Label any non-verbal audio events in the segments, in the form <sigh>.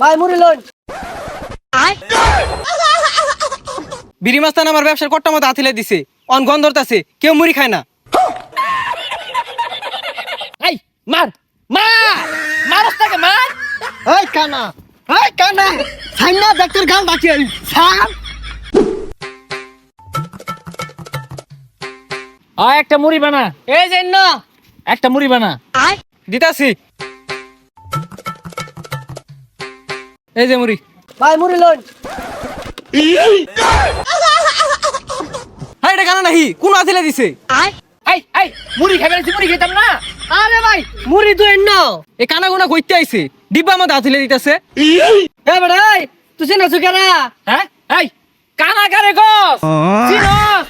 ভাই মুড়ি লন বিড়ি মাস্তান আমার ব্যবসার কট্টা মতো আথিলে দিছে। অন গন্ধরতাছে কেউ মুড়ি খায় না। এই মার মার মারস তাকে মার। এই কানা এই কানা সাইনা ডাক্তার গাল ডাকি সার আয় একটা মুড়ি বানা। এই যে না একটা মুড়ি বানা। আয়। দিতাছি। এই যে মুড়ি। ভাই মুড়ি লন। হ্যাঁ এটা কানা নাহি কোন আথিলে দিছে। এই এই মুড়ি খাবে না মুড়ি খেতাম না। আরে ভাই মুড়ি তো এন্ন। এ কানা গুনা কইতে আইছে ডিব্বা মতো আথিলে দিতেছে। এ বেটা তুই চিনা সুকেরা হ্যাঁ এই কানা কারে গস চিনস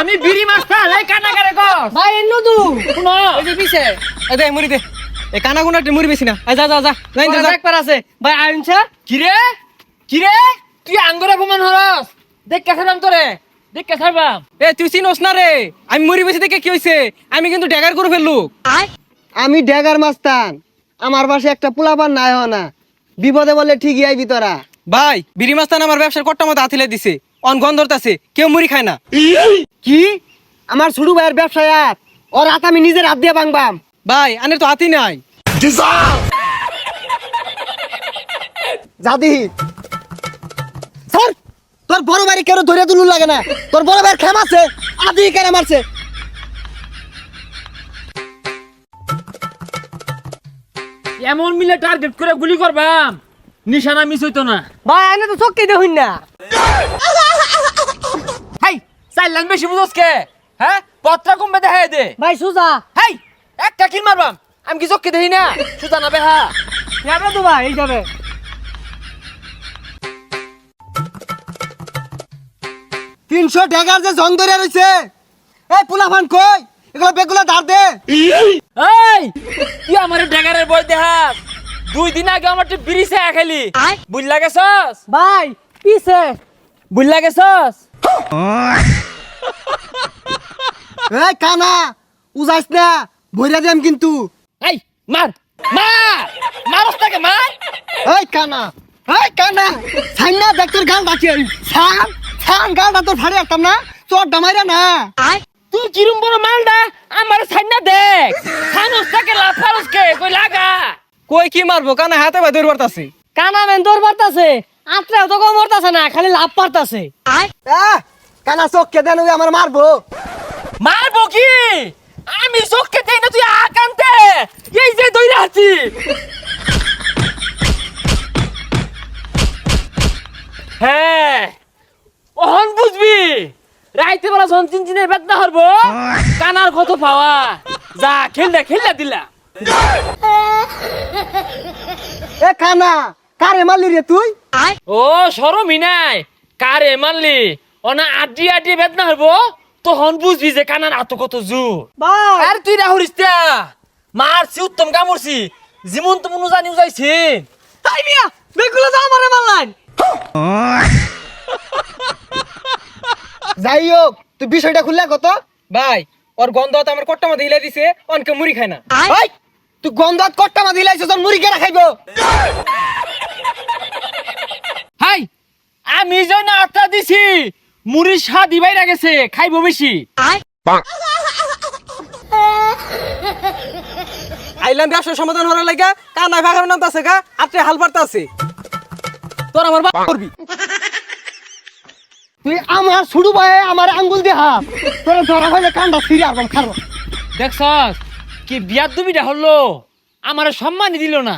আমি বিড়ি মাছ এই কানা কারে গস ভাই এন্ন তু শুনো। এই যে পিছে। এই দে মুড়ি দে। এ কানা গুনা মুড়ি বেশি না। যা যা যা। যাই যা, যা একবার আছে। ভাই আইনছা কিরে কিরে তুই আঙ্গুরে অপমান হরস দেখ কেসারাম তোরে। দেখ কেসারবাম এ তুই চিনোস না রে। আমি মুড়ি বেশি দেখে কি হইছে? আমি কিন্তু ড্যাগার করে ফেললু আমি ড্যাগার মাস্তান। আমার পাশে একটা পোলাপান নাই হয় না। বিপদে বলে ঠিকই আইবি তোরা। ভাই বিড়ি মাস্তান আমার ব্যবসার কট্টা মতো আথিলে দিছে। অন গন্ধরতাছে কেউ মুড়ি খায় না। কি? আমার ছোট ভাইয়ের ব্যবসায় আর। ওর হাত আমি নিজের হাত দিয়ে ভাঙবাম। ভাই আনের তো হাতি নাই। জাদি! স্যার তোর বড় ভাই কেন ধরে তুলুন লাগে না? তোর বড় ভাইয়ের খেম আছে আদি কেন মারছে? এমন মিলে টার্গেট করে গুলি করবাম। নিশানা মিস হইতো না। ভাই আইনে তো চক্কি দেখুন না। হাই চাইলাম বেশি বুঝোস কে? হ্যাঁ? পত্রা কমবে দেখাই দে। ভাই সুজা। হাই একটা কিল মারবাম। আমি কি চোখকে দেখি না? সুতা না বেহা? যাবে তো ভাই এই যাবে। তিনশো ডেগার যে জং ধরে রয়েছে এই পোলাপান কই? এগুলো বেগুলো ধার দে। এই তুই আমার ড্যাগারের বই দেখাস। দুই দিন আগে আমার তুই বিড়ি চা খেলি বুঝলা গেছস? ভাই পিছে। বুঝলা গেছস? এই কানা উজাইস না ভইরা দিম কিন্তু। মার মার মারস তাকে মার। এই কানা এই কানা সাইনা ডাক্তার গাল ডাকি সান সান গালটা তো ফাড়ে একটাম না তোর ডামাইরা না। আই তুই কিরম বড় মালডা? আমার সাইনা দেখ। সানস তাকে লাফারস কে কই লাগা? কই কি মারবো কানা হাতে ভাই দৌড় পারতাছে কানা মেন তোর পারতাছে আত্রে তো কম মরতাছে না খালি লাভ পারতাছে কানা চোখ কে দেন আমার মারবো। মারবো কি? আমি চোখকে দেই না তুই আকান্তে আছি হ্যাঁ ওহন বুঝবি? রাইতে বেলা যখন চিনচিনের বেদনা হরবো কানার কত পাওয়া? যা খেললে খেললে দিলা। এ কানা কারে মারলি রে তুই? ও সরমই নাই। কারে মানলি অনা আড্ডি আড্ডি বেদনা হরবো? তখন বুঝবি যে কানার আত কত জোর। আর তুই রাহুরিস তা মারছি উত্তম কামড়ছি যেমন তো মনে জানি যাইছি তাই মিয়া বেগুলো তো আমারে মারলান যাই হোক তুই বিষয়টা খুললা কত? ভাই ওর গন্ধ হাতে আমার কট্টা মতো হিলে দিছে অনকে মুড়ি খায় না। ভাই তুই গন্ধাত কট্টা মা দিলাইছিস তোর মুড়ি কেনা খাইবো? হাই আমি যেন আত্মা দিছি মুড়ির স্বাদ ইবাইরা গেছে খাইবো বেশি। <laughs> আইলাম ব্যবসার সমাধান হওয়ার লাগা কানায় ভাগার নাম আছে গা আটে হাল পারতাছে তোর আমার বাপ করবি। তুই আমার শুরু ভাই আমার আঙ্গুল দিয়ে হাত তোর ধরা হইলে কান্দা ফিরে আসবাম খারো দেখছস কি বিয়ার দুবিটা হলো। আমার সম্মানই দিল না।